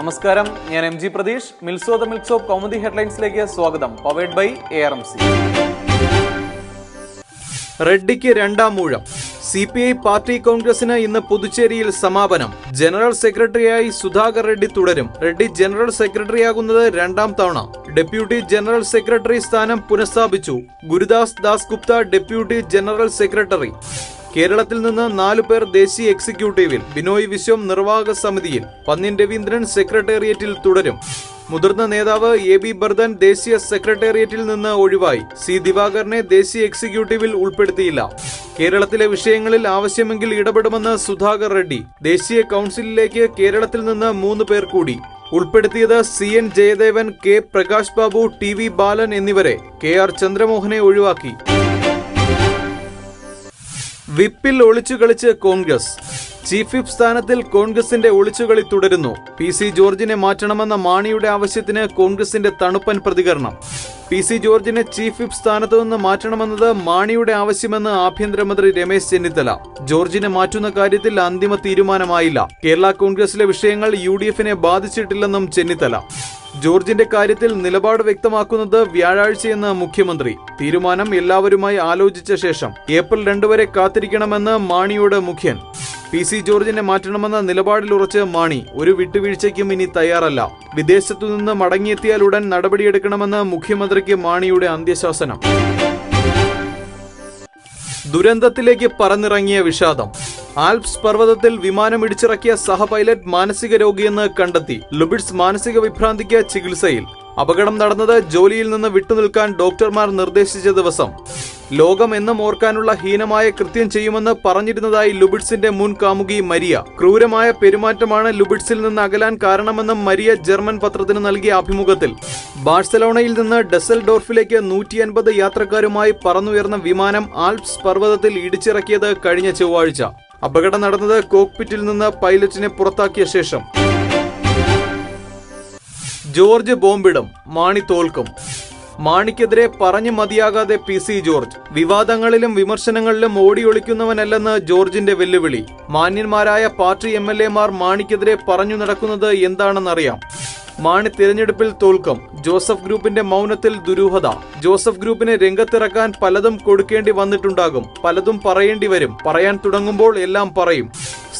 നമസ്കാരം. ഞാൻ M G Pratheesh. മിൽസോ the മിൽസോ ഓഫ് കൗമുദി ഹെഡ്ലൈൻസിലേക്ക് സ്വാഗതം. Powered by A R M C. റെഡ്ഡിക്ക് രണ്ടാം മൂഴം സി പി ഐ പാർട്ടി കോൺഗ്രസിന് ഇന്ന് പുതുച്ചേരിയിൽ സമാപനം. ജനറൽ സെക്രട്ടറിയായി സുധാകർ റെഡ്ഡി തുടരും. റെഡ്ഡി ജനറൽ സെക്രട്ടറിയാകുന്നത് രണ്ടാം തവണ. ഡെപ്യൂട്ടി ജനറൽ സെക്രട്ടറി സ്ഥാനം പുനഃസ്ഥാപിച്ചു. Gurudas Das Gupta deputy general secretary. കേരളത്തിൽ നിന്ന് നാലു പേർ ദേശീയ എക്സിക്യൂട്ടീവിൽ ബിനോയ് വിശ്വം നിർവാഹക സമിതിയിൽ പന്നിൻ രവീന്ദ്രൻ സെക്രട്ടേറിയറ്റിൽ തുടരും. മുതിർന്ന നേതാവ് എ ബി ബർദൻ ദേശീയ സെക്രട്ടേറിയറ്റിൽ നിന്ന് ഒഴിവായി. സി ദിവാകരനെ ദേശീയ എക്സിക്യൂട്ടീവിൽ ഉൾപ്പെടുത്തിയില്ല. കേരളത്തിലെ വിഷയങ്ങളിൽ ആവശ്യമെങ്കിൽ ഇടപെടുമെന്ന് സുധാകർ റെഡ്ഡി. ദേശീയ കൗൺസിലിലേക്ക് കേരളത്തിൽ നിന്ന് മൂന്ന് പേർ കൂടി. ഉൾപ്പെടുത്തിയത് C N Jayadevan K Prakash Babu T V Balan എന്നിവരെ കെ ആർ ചന്ദ്രമോഹനെ ഒഴിവാക്കി. വിപ്പിൽ ഒളിച്ചു കളിച്ച് കോൺഗ്രസ്. ചീഫ് വിപ്പ് സ്ഥാനത്തിൽ കോൺഗ്രസിന്റെ ഒളിച്ചുകളി തുടരുന്നു. പി സി ജോർജിനെ മാറ്റണമെന്ന മാണിയുടെ ആവശ്യത്തിന് കോൺഗ്രസിന്റെ തണുപ്പൻ പ്രതികരണം. പി സി ജോർജിനെ ചീഫ് വിപ്പ് സ്ഥാനത്തു നിന്ന് മാറ്റണമെന്നത് മാണിയുടെ ആവശ്യമെന്ന് ആഭ്യന്തരമന്ത്രി രമേശ് ചെന്നിത്തല. ജോർജിനെ മാറ്റുന്ന കാര്യത്തിൽ അന്തിമ തീരുമാനമായില്ല. കേരള കോൺഗ്രസിലെ വിഷയങ്ങൾ യു ബാധിച്ചിട്ടില്ലെന്നും ചെന്നിത്തല. ജോർജിന്റെ കാര്യത്തിൽ നിലപാട് വ്യക്തമാക്കുന്നത് വ്യാഴാഴ്ചയെന്ന് മുഖ്യമന്ത്രി. തീരുമാനം എല്ലാവരുമായി ആലോചിച്ച ശേഷം ഏപ്രിൽ രണ്ട് വരെ കാത്തിരിക്കണമെന്ന് മാണിയോട് മുഖ്യൻ. പി സി ജോർജിനെ മാറ്റണമെന്ന നിലപാടിലുറച്ച് മാണി ഒരു വിട്ടുവീഴ്ചയ്ക്കും ഇനി തയ്യാറല്ല. വിദേശത്തു നിന്ന് മടങ്ങിയെത്തിയാൽ ഉടൻ നടപടിയെടുക്കണമെന്ന് മുഖ്യമന്ത്രിക്ക് മാണിയുടെ അന്ത്യശാസനം. ദുരന്തത്തിലേക്ക് പറന്നിറങ്ങിയ വിഷാദം. ആൽപ്സ് പർവതത്തിൽ വിമാനം ഇടിച്ചിറക്കിയ സഹപൈലറ്റ് മാനസിക രോഗിയെന്ന് കണ്ടെത്തി. ലുബിഡ്സ് മാനസിക വിഭ്രാന്തിക്ക് ചികിത്സയിൽ. അപകടം നടന്നത് ജോലിയിൽ നിന്ന് വിട്ടുനിൽക്കാൻ ഡോക്ടർമാർ നിർദ്ദേശിച്ച ദിവസം. ലോകം എന്നും ഓർക്കാനുള്ള ഹീനമായ കൃത്യം ചെയ്യുമെന്ന് പറഞ്ഞിരുന്നതായി ലുബിഡ്സിന്റെ മുൻ കാമുകി മരിയ. ക്രൂരമായ പെരുമാറ്റമാണ് ലുബിഡ്സിൽ നിന്ന് അകലാൻ കാരണമെന്നും മരിയ ജർമ്മൻ പത്രത്തിന് നൽകിയ അഭിമുഖത്തിൽ. ബാഴ്സലോണയിൽ നിന്ന് ഡെസൽ ഡോർഫിലേക്ക് നൂറ്റി അൻപത് യാത്രക്കാരുമായി പറന്നുയർന്ന വിമാനം ആൽപ്സ് പർവതത്തിൽ ഇടിച്ചിറക്കിയത് കഴിഞ്ഞ ചൊവ്വാഴ്ച. അപകടം നടന്നത് കോക്പിറ്റിൽ നിന്ന് പൈലറ്റിനെ പുറത്താക്കിയ ശേഷം. ജോർജ് ബോംബിടും മാണി തോൽക്കും. മാണിക്കെതിരെ പറഞ്ഞു മതിയാകാതെ പി സി ജോർജ്. വിവാദങ്ങളിലും വിമർശനങ്ങളിലും ഓടിയൊളിക്കുന്നവനല്ലെന്ന് ജോർജിന്റെ വെല്ലുവിളി. മാന്യന്മാരായ പാർട്ടി എം എൽ എമാർ മാണിക്കെതിരെ പറഞ്ഞു നടക്കുന്നത് എന്താണെന്നറിയാം. മാണി തിരഞ്ഞെടുപ്പിൽ തോൽക്കും. ജോസഫ് ഗ്രൂപ്പിന്റെ മൗനത്തിൽ ദുരൂഹത. ജോസഫ് ഗ്രൂപ്പിനെ രംഗത്തിറക്കാൻ പലതും കൊടുക്കേണ്ടി വന്നിട്ടുണ്ടാകും. പലതും പറയേണ്ടി വരും. പറയാൻ തുടങ്ങുമ്പോൾ എല്ലാം പറയും.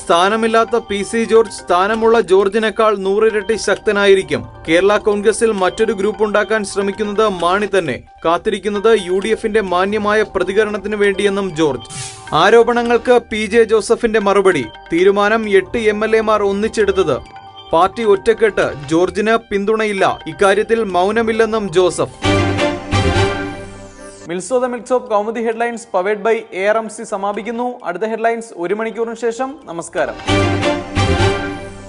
സ്ഥാനമില്ലാത്ത പി സി ജോർജ് സ്ഥാനമുള്ള ജോർജിനേക്കാൾ നൂറിരട്ടി ശക്തനായിരിക്കും. കേരള കോൺഗ്രസിൽ മറ്റൊരു ഗ്രൂപ്പ് ഉണ്ടാക്കാൻ ശ്രമിക്കുന്നത് മാണി തന്നെ. കാത്തിരിക്കുന്നത് യു ഡി എഫിന്റെ മാന്യമായ പ്രതികരണത്തിന് വേണ്ടിയെന്നും ജോർജ്. ആരോപണങ്ങൾക്ക് പി ജെ ജോസഫിന്റെ മറുപടി. തീരുമാനം എട്ട് എം എൽ എമാർ ഒന്നിച്ചെടുത്തത്. പാർട്ടി ഒറ്റക്കെട്ട് ജോർജിന് പിന്തുണയില്ല. ഇക്കാര്യത്തിൽ മൗനമില്ലെന്നും Joseph. മിൽസോ the മിൽക്സ് of Kaumudi headlines powered by A R M C സമാപിക്കുന്നു. അടുത്ത ഹെഡ്ലൈൻസ് ഒരു മണിക്കൂറിന് ശേഷം. നമസ്കാരം.